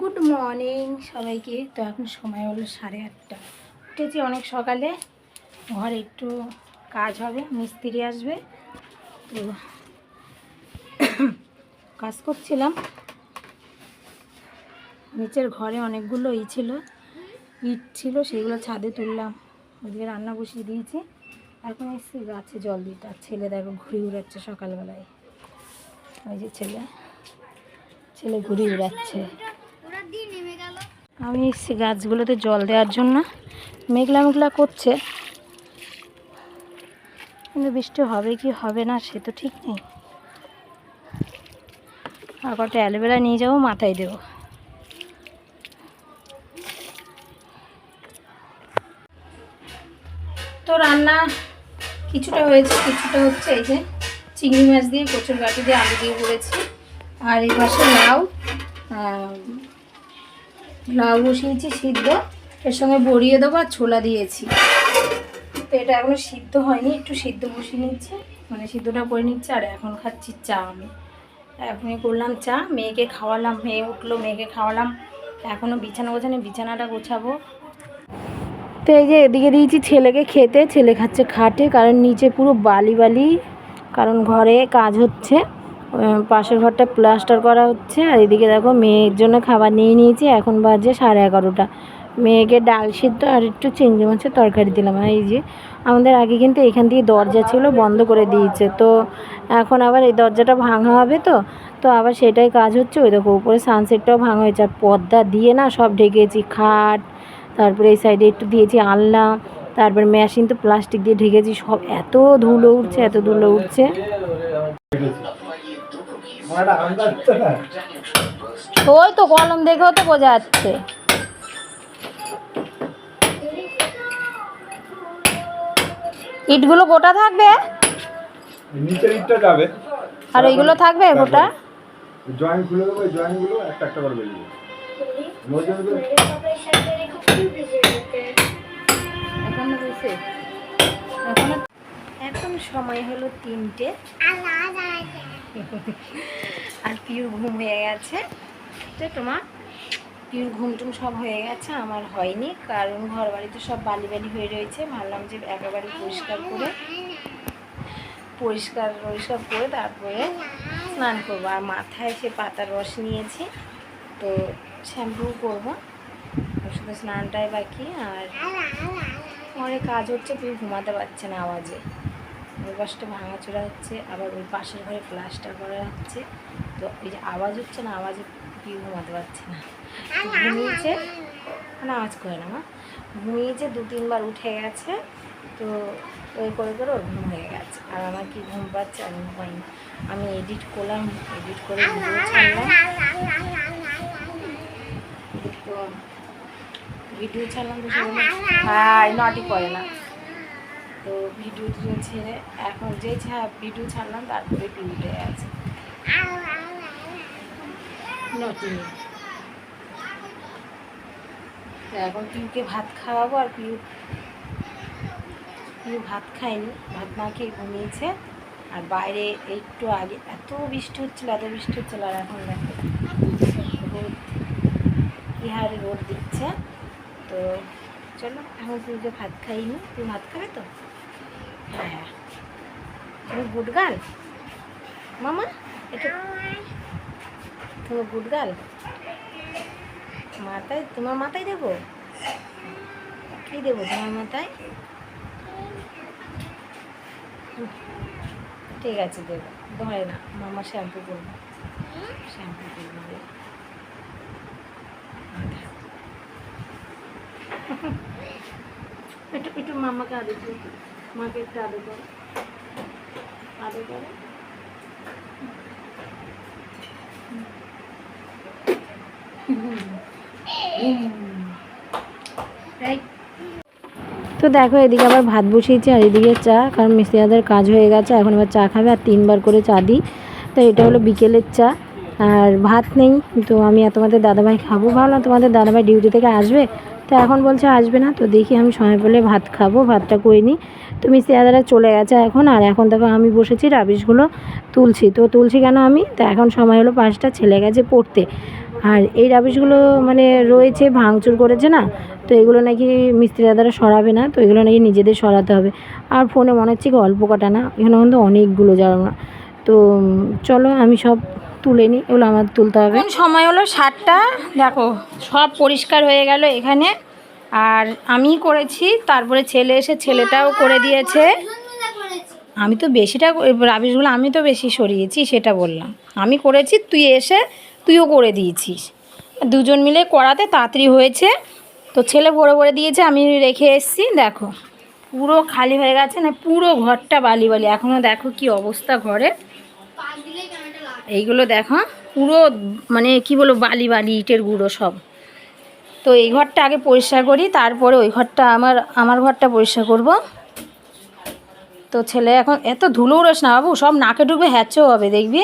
Good morning সবাইকে। তো এখন সময় হলো সাড়ে আটটা। উঠেছি অনেক সকালে। ঘরে একটু কাজ হবে, মিস্ত্রি আসবে। তো কাজ করছিলাম। নিচের ঘরে অনেকগুলো ই ছিল। ইট ছিল, সেগুলো ছাদে তুললাম। ওদিকে রান্না বসিয়ে দিয়েছি। এখন এসেছি গাছে জল দিতে আর ছেলে দেখো ঘুরে উড়াচ্ছে সকালবেলায়। ওই যে ছেলে। ছেলে ঘুরে উড়াচ্ছে আমি গাছগুলোতে জল দেওয়ার জন্য মেঘলা মেঘলা করছে। কিন্তু বৃষ্টি হবে কি হবে না সে তো ঠিক নেই। আর কটা অ্যালোভেরা নিয়ে যাব, মাথায় দেবো। তো রান্না কিছুটা হয়েছে, কিছুটা হচ্ছে এই যে চিংড়ি মাছ দিয়ে, কচুর গাঠি দিয়ে, আলু দিয়ে করেছি। আর এই পাশে লাউ লাউ বসিয়েছি সিদ্ধ। এর সঙ্গে বড়িয়ে দেবো আর ছোলা দিয়েছি। তো এটা এখনও সিদ্ধ হয়নি, একটু সিদ্ধ বসিয়ে নিচ্ছে। মানে সিদ্ধটা করে নিচ্ছে আর এখন খাচ্ছি চা আমি। এখনই করলাম চা, মেয়েকে খাওয়ালাম, মেয়ে উঠল, মেয়েকে খাওয়ালাম। এখনও বিছানা গোছানি, বিছানাটা গোছাবো। তো এই যে এদিকে দিয়েছি ছেলেকে খেতে, ছেলে খাচ্ছে খাটে, কারণ নিচে পুরো বালি বালি, কারণ ঘরে কাজ হচ্ছে। পাশের ঘরটা প্লাস্টার করা হচ্ছে, আর এদিকে দেখো মেয়ের জন্য খাবার নিয়ে নিয়েছি, এখন বাজে সাড়ে এগারোটা। মেয়েকে ডাল সিদ্ধ আর একটু চিংড়ি মাছের তরকারি দিলাম। এই যে আমাদের আগে কিন্তু এখান দিয়ে দরজা ছিল, বন্ধ করে দিয়েছে। তো এখন আবার এই দরজাটা ভাঙা হবে তো তো আবার সেটাই কাজ হচ্ছে। ওই দেখো উপরে সানসেটটাও ভাঙা হয়েছে, আর পর্দা দিয়ে না সব ঢেকেছি, খাট, তারপরে এই সাইডে একটু দিয়েছি আলনা, তারপর মেশিন তো প্লাস্টিক দিয়ে ঢেকেছি, সব এত ধুলো উঠছে, এত ধুলো উঠছে। ওই তো কলম দেখেও তো বোঝা যাচ্ছে। ইটগুলো গোটা থাকবে? নিচের ইটটা যাবে। আর এইগুলো থাকবে গোটা? জয়েন্ট খুলে দেবো এই জয়েন্টগুলো একটা একটা করে বেরিয়ে এখন সময় হলো তিনটে। আর পিউর ঘুম হয়ে গেছে। তো তোমার? পিউর ঘুম টুম সব হয়ে গেছে আমার হয়নি কারণ ঘর বাড়িতে সব বালি বালি হয়ে রয়েছে। ভাবলাম যে একেবারে পরিষ্কার করে পরিষ্কার পরিষ্কার করে তারপরে স্নান করব। আর মাথায় সে পাতার রস নিয়েছি তো শ্যাম্পু করব। শুধু স্নানটাই বাকি আর অনেক কাজ হচ্ছে তুই ঘুমাতে পারছে না আওয়াজে। ওই পাশটা ভাঙাচোরা হচ্ছে আবার ওই পাশের ঘরে প্লাস্টার করা হচ্ছে। তো এই যে আওয়াজ হচ্ছে না আওয়াজে পিউ ঘুমাতে পারছে না। ঘুমিয়েছে। মানে আওয়াজ করে না মা। ঘুমিয়েছে দু তিনবার উঠে গেছে। তো ওই করে করে ওর ঘুম হয়ে গেছে। আর আমার কি ঘুম পাচ্ছে আমি ঘুমাইনি। আমি এডিট করলাম এডিট করে ভিডিও ছাড়লাম। তো ভিডিও ছাড়লাম তো হ্যাঁ নটি করে না। তো ভিডিও টিডিও ছেড়ে এখন যে ছা ভিডিও ছাড়লাম তারপরে পিউটে আছে। তো এখন পিউকে ভাত খাওয়াবো আর পিউ পিউ ভাত খায়নি। ভাত না খেয়ে ঘুমিয়েছে। আর বাইরে একটু আগে এত বৃষ্টি হচ্ছিল এত বৃষ্টি হচ্ছিল আর এখন দেখো রোদ কি হারে রোদ দিচ্ছে। তো চলো এখন তুইকে ভাত খাইনি তুই ভাত খাবে তো? হ্যাঁ। তুমি গুড গার্ল মামা, এটা তুমি গুড গার্ল মাথায় তোমার মাথায় দেবো? কী দেবো তোমার মাথায়? ঠিক আছে, দেবো। ধরে না, মামা শ্যাম্পু করব। শ্যাম্পু করব একটু একটু মামাকে আদে মাকে একটু করো। করো। তো দেখো, এদিকে আবার ভাত বসিয়েছি আর এদিকে চা, কারণ মিস্ত্রিদের কাজ হয়ে গেছে, এখন এবার চা খাবে আর তিনবার করে চা দিই। তো এটা হলো বিকেলের চা, আর ভাত নেই, তো আমি আর তোমাদের দাদাভাই খাব। ভাবলাম তোমাদের দাদাভাই ডিউটি থেকে আসবে, তো এখন বলছে আসবে না, তো দেখি আমি সময় পেলে ভাত খাব, ভাতটা করে নিই। তো মিস্ত্রি দাদারা চলে গেছে এখন, আর এখন দেখো আমি বসেছি রাবিশগুলো তুলছি। তো তুলছি কেন আমি? তো এখন সময় হলো পাঁচটা, ছেলে গেছে পড়তে। আর এই রাবিশগুলো মানে রয়েছে, ভাঙচুর করেছে না? তো এগুলো নাকি মিস্ত্রি দাদারা সরাবে না, তো এগুলো নাকি নিজেদের সরাতে হবে। আর ফোনে মনে হচ্ছে কি অল্প কাটা না? এখানে কিন্তু অনেকগুলো যারা না। তো চলো আমি সব তুলে নিই, এগুলো আমার তুলতে হবে। সময় হলো সাতটা। দেখো, সব পরিষ্কার হয়ে গেল এখানে। আর আমি করেছি, তারপরে ছেলে এসে ছেলেটাও করে দিয়েছে। আমি তো বেশিটা, রাবিশগুলো আমি তো বেশি সরিয়েছি, সেটা বললাম। আমি করেছি, তুই এসে তুইও করে দিয়েছিস। দুজন মিলে করাতে তাড়াতাড়ি হয়েছে। তো ছেলে ভরে ভরে দিয়েছে, আমি রেখে এসেছি, দেখো। পুরো খালি হয়ে গেছে, না, পুরো ঘরটা বালি বালি। এখনও দেখো কি অবস্থা ঘরে। এইগুলো দেখো, পুরো মানে কি বলব, বালি বালি ইটের গুঁড়ো সব। তো এই ঘরটা আগে পরিষ্কার করি, তারপরে ওই ঘরটা আমার আমার ঘরটা পরিষ্কার করব। তো ছেলে এখন এত ধুলো উড়োস না বাবু, সব নাকে ডুবে হ্যাচও হবে, দেখবি?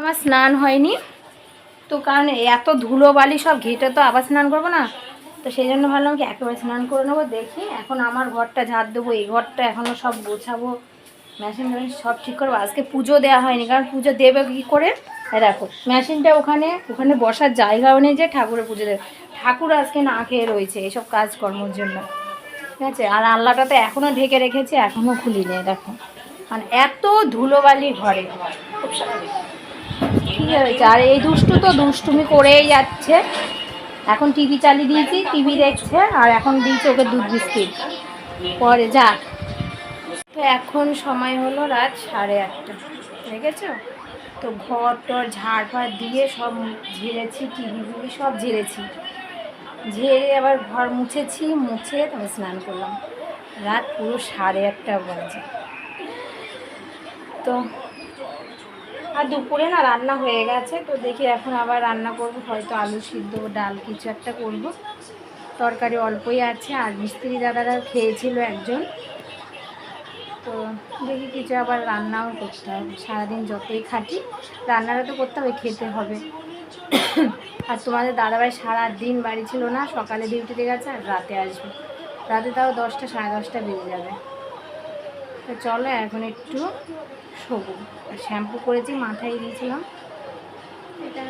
আমার স্নান হয়নি। তো কারণ এত ধুলো বালি সব ঘেটে তো আবার স্নান করব না। তো সেই জন্য ভাবলাম কি একেবারে স্নান করে নেব, দেখি এখন আমার ঘরটা ঝাড় দেবো, এই ঘরটা এখনও সব গোছাবো। মেশিন মেশিন সব ঠিক করব। আজকে পুজো দেওয়া হয়নি, কারণ পুজো দেবে কী করে? দেখো মেশিনটা ওখানে ওখানে বসার জায়গাও নেই যে ঠাকুরের পুজো দেবে। ঠাকুর আজকে না খেয়ে রয়েছে এইসব কাজকর্মের জন্য। ঠিক আছে? আর আল্লাহটা তো এখনও ঢেকে রেখেছে এখনও খুলি নেই দেখো। মানে এত ধুলোবালি ঘরে। ঠিক হয়েছে? আর এই দুষ্টু তো দুষ্টুমি করেই যাচ্ছে। এখন টিভি চালিয়ে দিয়েছি, টিভি দেখছে, আর এখন দিয়েছে ওকে দুধ বিস্কিট। পরে যাক। তো এখন সময় হলো রাত সাড়ে আটটা দেখেছ তো ঘর টর ঝাড় ফাড় দিয়ে সব ঝেড়েছি, টিভি ফিভি সব ঝেড়েছি। ঝেড়ে আবার ঘর মুছেছি, মুছে তবে স্নান করলাম। রাত পুরো সাড়ে আটটা বাজে। তো আর দুপুরে না রান্না হয়ে গেছে, তো দেখি এখন আবার রান্না করব, হয়তো আলু সিদ্ধ, ডাল কিছু একটা করব। তরকারি অল্পই আছে, আর মিস্ত্রি দাদারা খেয়েছিল একজন। তো দেখি কিছু আবার রান্নাও করতে হবে। সারাদিন যতই খাটি, রান্নাটা তো করতে হবে, খেতে হবে। আর তোমাদের দাদাভাই সারা দিন বাড়ি ছিল না, সকালে ডিউটিতে গেছে আর রাতে আসবে। রাতে তাও দশটা, সাড়ে দশটা বেজে যাবে। তো চলো এখন একটু শোবো। আর শ্যাম্পু করেছি, মাথায় দিয়েছিলাম। এটা